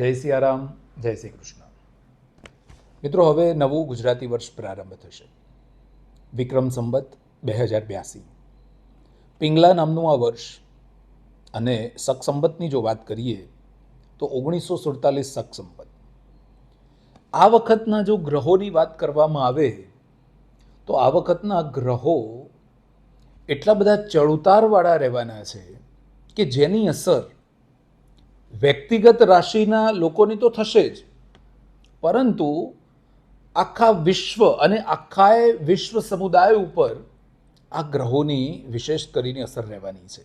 જય સિયારામ, જય શ્રી કૃષ્ણ. મિત્રો, હવે નવું ગુજરાતી વર્ષ પ્રારંભ થશે. વિક્રમ સંવત, બે હજાર બ્યાસી. પિંગલા નામનું આ વર્ષ, અને શકસંવતની જો વાત કરીએ, તો ઓગણીસો સુડતાલીસ સકસંપત આ વખતના જો ગ્રહોની વાત કરવામાં આવે, તો આ વખતના ગ્રહો એટલા બધા ચડઉતારવાળા રહેવાના છે કે જેની અસર વ્યક્તિગત રાશિના લોકોની તો થશે જ. પરંતુ આખા વિશ્વ અને આખાએ વિશ્વ સમુદાય ઉપર આ ગ્રહોની વિશેષ કરીને અસર રહેવાની છે.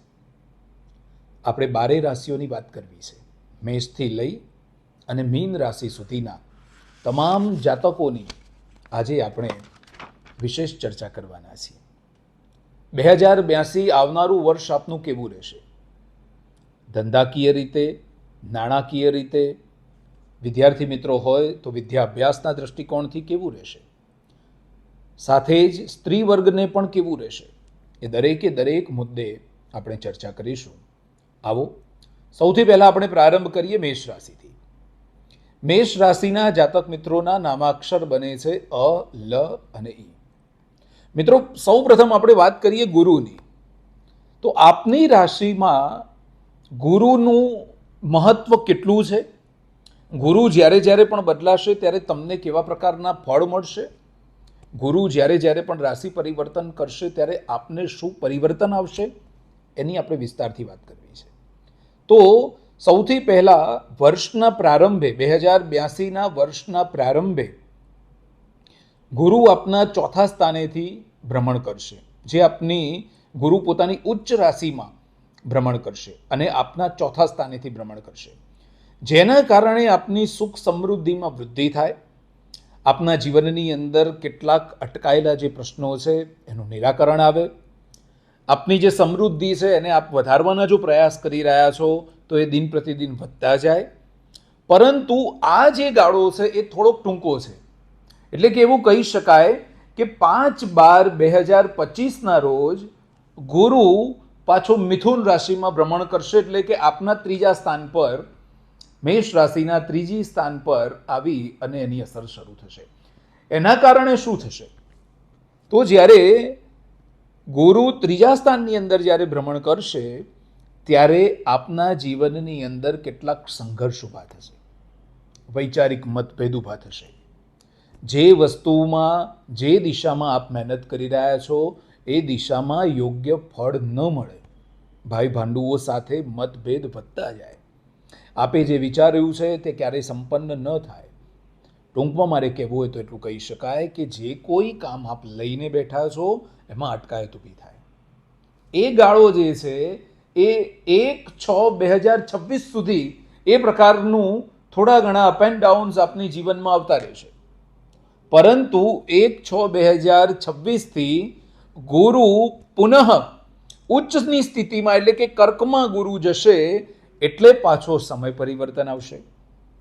આપણે બારે રાશિઓની વાત કરવી છે. મેષથી લઈ અને મીન રાશિ સુધીના તમામ જાતકોની આજે આપણે વિશેષ ચર્ચા કરવાના છીએ. બે હજાર બ્યાસી આવનારું વર્ષ આપનું કેવું રહેશે? ધંધાકીય રીતે નાણાકીય રીતે વિદ્યાર્થી મિત્રો હોય તો વિદ્યાભ્યાસના દૃષ્ટિકોણથી કેવું રહેશે? સાથે જ સ્ત્રી વર્ગને પણ કેવું રહેશે? એ દરેકે દરેક મુદ્દે આપણે ચર્ચા કરીશું. આવો, સૌથી પહેલાં આપણે પ્રારંભ કરીએ મેષ રાશિથી. મેષ રાશિના જાતક મિત્રોના નામાક્ષર બને છે અ, લ અને ઈ. મિત્રો સૌ પ્રથમ આપણે વાત કરીએ ગુરુની. તો આપની રાશિમાં ગુરુનું મહત્વ કેટલું છે? ગુરુ જ્યારે જ્યારે પણ બદલાશે ત્યારે તમને કેવા પ્રકારના ફળ મળશે? ગુરુ જ્યારે જ્યારે પણ રાશિ પરિવર્તન કરશે ત્યારે આપને શું પરિવર્તન આવશે? એની આપણે વિસ્તારથી વાત કરવી છે. તો સૌથી પહેલાં વર્ષના પ્રારંભે બે હજાર બ્યાસીના વર્ષના પ્રારંભે ગુરુ આપના ચોથા સ્થાનેથી ભ્રમણ કરશે. જે આપની ગુરુ પોતાની ઉચ્ચ રાશિમાં ભ્રમણ કરશે અને આપના ચોથા સ્થાનેથી ભ્રમણ કરશે. જેના કારણે આપની સુખ સમૃદ્ધિમાં વૃદ્ધિ થાય. આપના જીવનની અંદર કેટલાક અટકાયેલા જે પ્રશ્નો છે, એનું નિરાકરણ આવે. આપની જે સમૃદ્ધિ છે, એને આપ વધારવાના જો પ્રયાસ કરી રહ્યા છો, તો એ દિન પ્રતિદિન વધતા જાય. પરંતુ આ જે ગાળો છે, એ થોડોક ટૂંકો છે. એટલે કે એવું કહી શકાય કે પાંચ બાર બે હજાર પચીસના રોજ ગુરુ પાછો મિથુન રાશિમાં ભ્રમણ કરશે એટલે કે આપના ત્રીજા સ્થાન પર, મેષ રાશિના ત્રીજી સ્થાન પર આવી અને એની અસર શરૂ થશે. એના કારણે શું થશે? તો જ્યારે ગુરુ ત્રીજા સ્થાનની અંદર જ્યારે ભ્રમણ કરશે, ત્યારે આપના જીવનની અંદર કેટલાક સંઘર્ષ ઊભા થશે. વૈચારિક મતભેદ ઊભા થશે. જે વસ્તુમાં, જે દિશામાં આપ મહેનત કરી રહ્યા છો એ દિશામાં યોગ્ય ફળ ન મળે. ભાઈ ભાંડુઓ સાથે મતભેદ વધતા જાય. આપે જે વિચાર્યું છે તે ક્યારેય સંપન્ન ન થાય. ટૂંકમાં મારે કહેવું હોય તો એટલું કહી શકાય કે જે કોઈ કામ આપ લઈને બેઠા છો, એમાં અટકાયત ઊભી થાય. એ ગાળો જે છે, એ એક છ બે હજાર છવ્વીસ સુધી એ પ્રકારનું થોડા ઘણા અપ એન્ડ ડાઉન્સ આપની જીવનમાં આવતા રહેશે. પરંતુ એક છ બે હજાર છવ્વીસથી ગુરુ પુનઃ ઉચ્ચની સ્થિતિમાં, એટલે કે કર્કમાં ગુરુ જશે, એટલે પાછો સમય પરિવર્તન આવશે.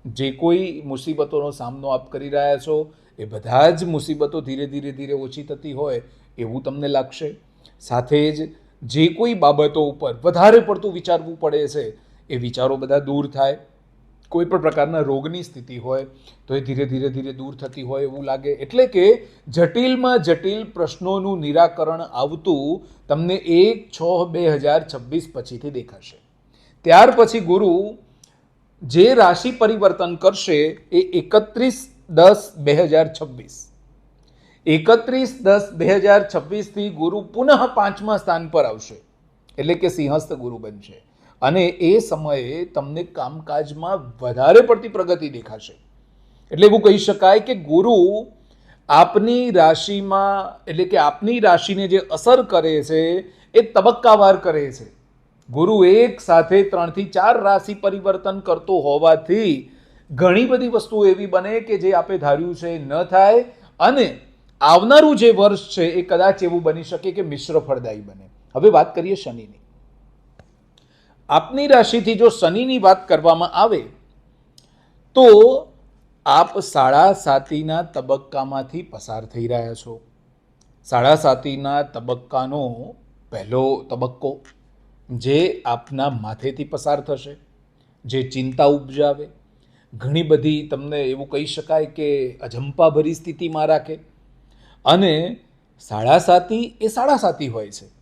જે કોઈ મુસીબતોનો સામનો આપ કરી રહ્યા છો, એ બધા જ મુસીબતો ધીરે ધીરે ધીરે ઓછી થતી હોય, એવું તમને લાગશે. સાથે જ જે કોઈ બાબતો ઉપર વધારે પડતું વિચારવું પડે છે, એ વિચારો બધા દૂર થાય. કોઈ પણ પ્રકારના રોગની સ્થિતિ હોય, તો એ ધીરે ધીરે ધીરે દૂર થતી હોય એવું લાગે. એટલે કે જટિલમાં જટિલ પ્રશ્નોનું નિરાકરણ આવતું તમને એક છ બે હજાર છવ્વીસ પછીથી દેખાશે. ત્યાર પછી ગુરુ જે રાશિ પરિવર્તન કરશે એ એકત્રીસ દસ બે હજાર છવ્વીસ. એકત્રીસ દસ બે હજાર છવ્વીસથી ગુરુ પુનઃ પાંચમા સ્થાન પર આવશે. એટલે કે સિંહસ્થ ગુરુ બનશે. અને એ સમયે તમને કામકાજમાં વધારે પડતી પ્રગતિ દેખાશે. એટલે એવું કહી શકાય કે ગુરુ આપની રાશિમાં, એટલે કે આપની રાશિને જે અસર કરે છે, એ તબક્કાવાર કરે છે. ગુરુ એક સાથે ત્રણથી ચાર રાશિ પરિવર્તન કરતો હોવાથી ઘણી બધી વસ્તુઓ એવી બને કે જે આપે ધાર્યું છે ન થાય અને આવનારું જે વર્ષ છે એ કદાચ એવું બની શકે કે મિશ્ર ફળદાયી બને. હવે વાત કરીએ શનિની. આપની રાશિથી જો શનિની વાત કરવામાં આવે, તો આપ સાડા સાતીના તબક્કામાંથી પસાર થઈ રહ્યા છો. સાડા સાતીના તબક્કાનો પહેલો તબક્કો, જે આપના માથેથી પસાર થશે, જે ચિંતા ઉપજાવે. ઘણી બધી તમને એવું કહી શકાય કે અજંપાભરી સ્થિતિમાં રાખે. અને સાડા સાતી એ સાડા સાતી હોય છે.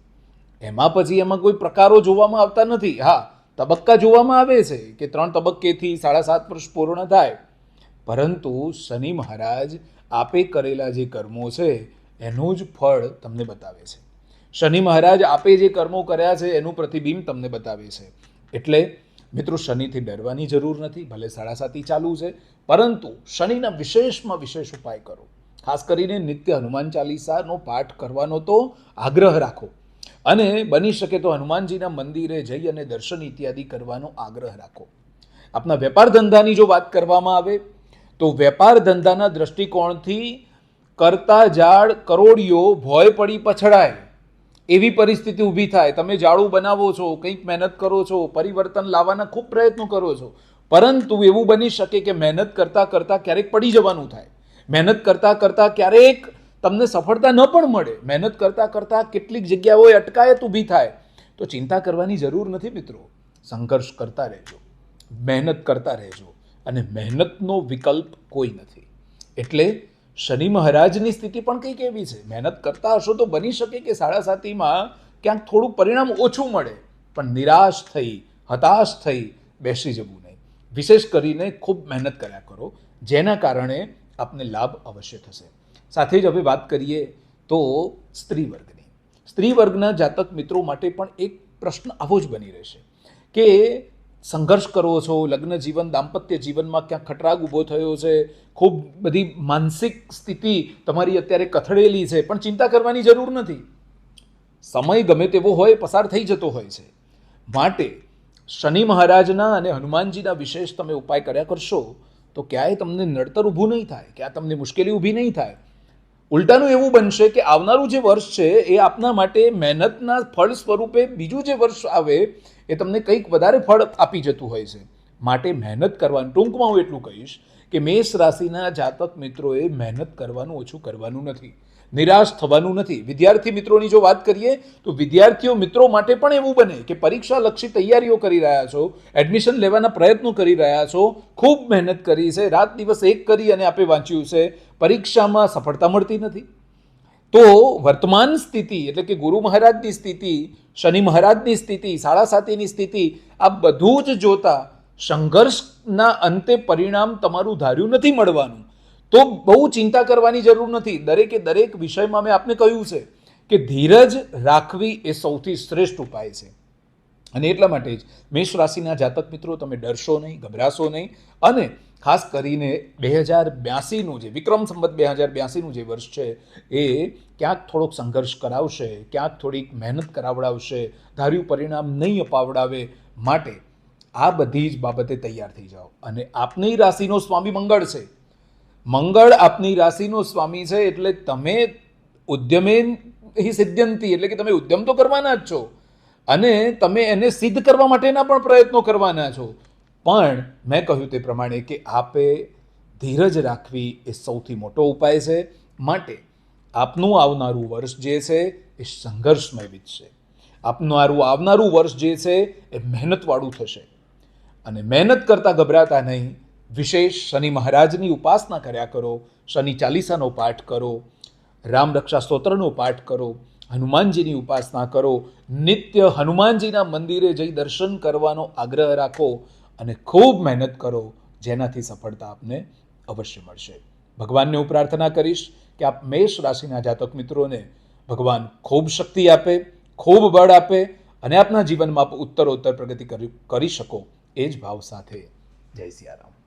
એમાં પછી એમાં કોઈ પ્રકારો જોવામાં આવતા નથી. હા, તબક્કા જોવામાં આવે છે કે ત્રણ તબક્કેથી સાડા સાત વર્ષ પૂર્ણ થાય. પરંતુ શનિ મહારાજ આપે કરેલા જે કર્મો છે, એનું જ ફળ તમને બતાવે છે. શનિ મહારાજ આપે જે કર્મો કર્યા છે, એનું પ્રતિબિંબ તમને બતાવે છે. એટલે મિત્રો, શનિથી ડરવાની જરૂર નથી, ભલે સાડા સાતી ચાલુ છે, પરંતુ શનિના વિશેષમાં વિશેષ ઉપાય કરો. ખાસ કરીને નિત્ય હનુમાન ચાલીસાનો પાઠ કરવાનો તો આગ્રહ રાખો. અને બની શકે તો હનુમાનજીના મંદિરે જઈ અને દર્શન ઇત્યાદિ કરવાનો આગ્રહ રાખો. આપના વેપાર ધંધાની જો વાત કરવામાં આવે, તો વેપાર ધંધાના દ્રષ્ટિકોણથી કરતા ઝાડ કરોડિયો ભોય પડી પછડાય. એવી પરિસ્થિતિ ઊભી થાય. તમે ઝાડું બનાવો છો, કંઈક મહેનત કરો છો, પરિવર્તન લાવવાના ખૂબ પ્રયત્નો કરો છો. પરંતુ એવું બની શકે કે મહેનત કરતાં કરતાં ક્યારેક પડી જવાનું થાય. મહેનત કરતાં કરતાં ક્યારેક તમને સફળતા ન પણ મળે, મહેનત કરતાં કરતાં કેટલીક જગ્યાઓએ અટકાયત ઊભી થાય, તો ચિંતા કરવાની જરૂર નથી મિત્રો. સંઘર્ષ કરતા રહેજો, મહેનત કરતા રહેજો, અને મહેનતનો વિકલ્પ કોઈ નથી. એટલે શનિ મહારાજની સ્થિતિ પણ કંઈક એવી છે. મહેનત કરતા હશો તો બની શકે કે સાડા સાતીમાં ક્યાંક થોડું પરિણામ ઓછું મળે, પણ નિરાશ થઈ, હતાશ થઈ બેસી જવું નહીં. વિશેષ કરીને ખૂબ મહેનત કર્યા કરો, જેના કારણે આપને લાભ અવશ્ય થશે. સાથે જ હવે વાત કરીએ તો સ્ત્રી વર્ગની સ્ત્રી વર્ગના જાતક મિત્રો માટે પણ એક પ્રશ્ન આવો જ બની રહેશે કે સંઘર્ષ કરો છો, લગ્ન જીવન, દાંપત્ય જીવનમાં ક્યાં ખટરાગ ઊભો થયો છે, ખૂબ બધી માનસિક સ્થિતિ તમારી અત્યારે કથળેલી છે, પણ ચિંતા કરવાની જરૂર નથી. સમય ગમે તેવો હોય, પસાર થઈ જતો હોય છે. માટે શનિ મહારાજના અને હનુમાનજીના વિશેષ તમે ઉપાય કર્યા કરશો, તો ક્યાંય તમને નડતર ઊભું નહીં થાય ક્યાં તમને મુશ્કેલી ઊભી નહીં થાય. ઉલટાનું એવું બનશે કે આવનારું જે વર્ષ છે, એ આપના માટે મહેનતના ફળ સ્વરૂપે બીજું જે વર્ષ આવે, એ તમને કંઈક વધારે ફળ આપી જતું હોય છે. માટે મહેનત કરવાનું, ટૂંકમાં હું એટલું કહીશ કે મેષ રાશિના જાતક મિત્રોએ મહેનત કરવાનું ઓછું કરવાનું નથી. નિરાશ થવાનું નથી. વિદ્યાર્થી મિત્રોની જો વાત કરીએ, તો વિદ્યાર્થીઓ મિત્રો માટે પણ એવું બને કે પરીક્ષા લક્ષી તૈયારીઓ કરી રહ્યા છો, એડમિશન લેવાના પ્રયત્નો કરી રહ્યા છો, ખૂબ મહેનત કરી છે, રાત દિવસ એક કરી અને આપે વાંચ્યું છે, પરીક્ષામાં સફળતા મળતી નથી. તો વર્તમાન સ્થિતિ, એટલે કે ગુરુ મહારાજની સ્થિતિ, શનિ મહારાજની સ્થિતિ સાડા સાતીની સ્થિતિ, આ બધું જ જોતા સંઘર્ષના અંતે પરિણામ તમારું ધાર્યું નથી મળવાનું. તો બહુ ચિંતા કરવાની જરૂર નથી. દરેકે દરેક વિષયમાં મેં આપને કહ્યું છે કે ધીરજ રાખવી એ સૌથી શ્રેષ્ઠ ઉપાય છે. અને એટલા માટે જ મેષ રાશિના જાતક મિત્રો તમે ડરશો નહીં, ગભરાશો નહીં અને ખાસ કરીને બે હજાર બ્યાસીનું જે વિક્રમ સંવત બે હજાર બ્યાસીનું જે વર્ષ છે એ ક્યાંક થોડોક સંઘર્ષ કરાવશે, ક્યાંક થોડીક મહેનત કરાવડાવશે, ધાર્યું પરિણામ નહીં અપાવડાવે માટે આ બધી જ બાબતે તૈયાર થઈ જાઓ. અને આપની રાશિનો સ્વામી મંગળ છે. મંગળ આપની રાશિનો સ્વામી છે એટલે તમે ઉદ્યમે હિ સિદ્ધ્યંતી, એટલે કે તમે ઉદ્યમ તો કરવાના જ છો. અને તમે એને સિદ્ધ કરવા માટેના પણ પ્રયત્નો કરવાના છો. પણ મેં કહ્યું તે પ્રમાણે કે આપે ધીરજ રાખવી એ સૌથી મોટો ઉપાય છે. માટે આપનું આવનારું વર્ષ જે છે એ સંઘર્ષમય વીતશે. આપનું આરું આવનારું વર્ષ જે છે એ મહેનતવાળું થશે. અને મહેનત કરતાં ગભરાતા નહીં. વિશેષ શનિ મહારાજની ઉપાસના કર્યા કરો, શનિ ચાલીસાનો પાઠ કરો, રામ રક્ષા સ્તોત્રનો પાઠ કરો, હનુમાનજીની ઉપાસના કરો, નિત્ય હનુમાનજીના મંદિરે જઈ દર્શન કરવાનો આગ્રહ રાખો અને ખૂબ મહેનત કરો, જેનાથી સફળતા આપને અવશ્ય મળશે. ભગવાનને હું પ્રાર્થના કરીશ કે આપ મેષ રાશિના જાતક મિત્રોને ભગવાન ખૂબ શક્તિ આપે, ખૂબ બળ આપે અને આપના જીવનમાં ઉત્તરોત્તર પ્રગતિ કરી શકો. એ જ ભાવ સાથે. જય સિયારામ.